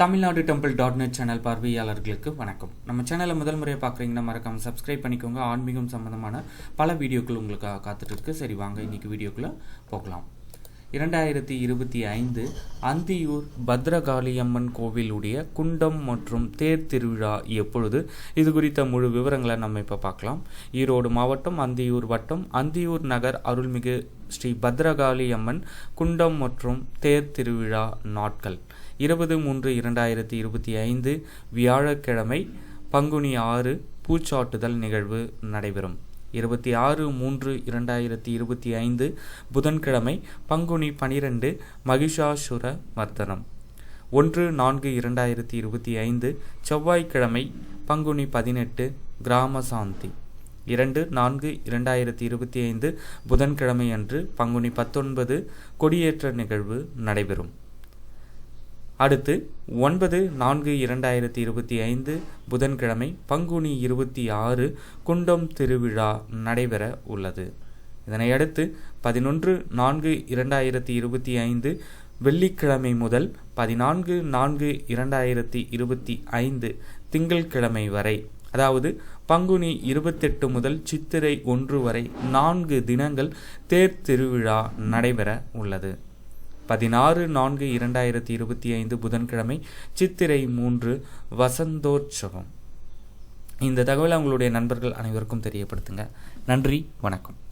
Tamil Nadu temple dot net channel பார்வையாளர்களுக்கு வணக்கம். நம்ம சேனலை முதல் முறையாக பார்க்குறீங்கன்னா மறக்காமல் சப்ஸ்கிரைப் பண்ணிக்கோங்க. ஆன்மீகம் சம்மந்தமான பல வீடியோக்கள் உங்களுக்காக காத்துட்ருக்கு சரி வாங்க இன்றைக்கி வீடியோக்குள்ளே போகலாம். இரண்டாயிரத்தி இருபத்தி ஐந்து அந்தியூர் பத்ரகாளியம்மன் கோவிலுடைய குண்டம் மற்றும் தேர் திருவிழா எப்பொழுது? இது குறித்த முழு விவரங்களை நம்ம இப்போ பார்க்கலாம். ஈரோடு மாவட்டம் அந்தியூர் வட்டம். அந்தியூர் நகர் அருள்மிகு ஸ்ரீ பத்ரகாளி அம்மன் குண்டம் மற்றும் தேர் திருவிழா நாட்கள். இருபது மூன்று இரண்டாயிரத்தி இருபத்தி ஐந்து வியாழக்கிழமை பங்குனி ஆறு பூச்சாட்டுதல் நிகழ்வு நடைபெறும். இருபத்தி ஆறு மூன்று இரண்டாயிரத்தி இருபத்தி ஐந்து புதன்கிழமை பங்குனி பனிரெண்டு மகிஷாசுர மர்தனம் ஒன்று நான்கு இரண்டாயிரத்தி இருபத்தி ஐந்து செவ்வாய்க்கிழமை பங்குனி பதினெட்டு கிராம சாந்தி இரண்டு நான்கு இரண்டாயிரத்தி இருபத்தி ஐந்து புதன்கிழமை அன்று பங்குனி பத்தொன்பது கொடியேற்ற நிகழ்வு நடைபெறும். அடுத்து ஒன்பது நான்கு இரண்டாயிரத்தி இருபத்தி ஐந்து புதன்கிழமை பங்குனி இருபத்தி ஆறு குண்டம் திருவிழா நடைபெற உள்ளது. இதனையடுத்து பதினொன்று நான்கு இரண்டாயிரத்தி இருபத்தி ஐந்து வெள்ளிக்கிழமை முதல் பதினான்கு நான்கு இரண்டாயிரத்தி இருபத்தி ஐந்து திங்கள்கிழமை வரை அதாவது பங்குனி இருபத்தெட்டு முதல் சித்திரை ஒன்று வரை நான்கு தினங்கள் தேர் திருவிழா நடைபெற உள்ளது. பதினாறு நான்கு இரண்டாயிரத்தி இருபத்தி ஐந்து புதன்கிழமை சித்திரை மூன்று வசந்தோற்சவம். இந்த தகவலை உங்களுடைய நண்பர்கள் அனைவருக்கும் தெரியப்படுத்துங்க. நன்றி வணக்கம்.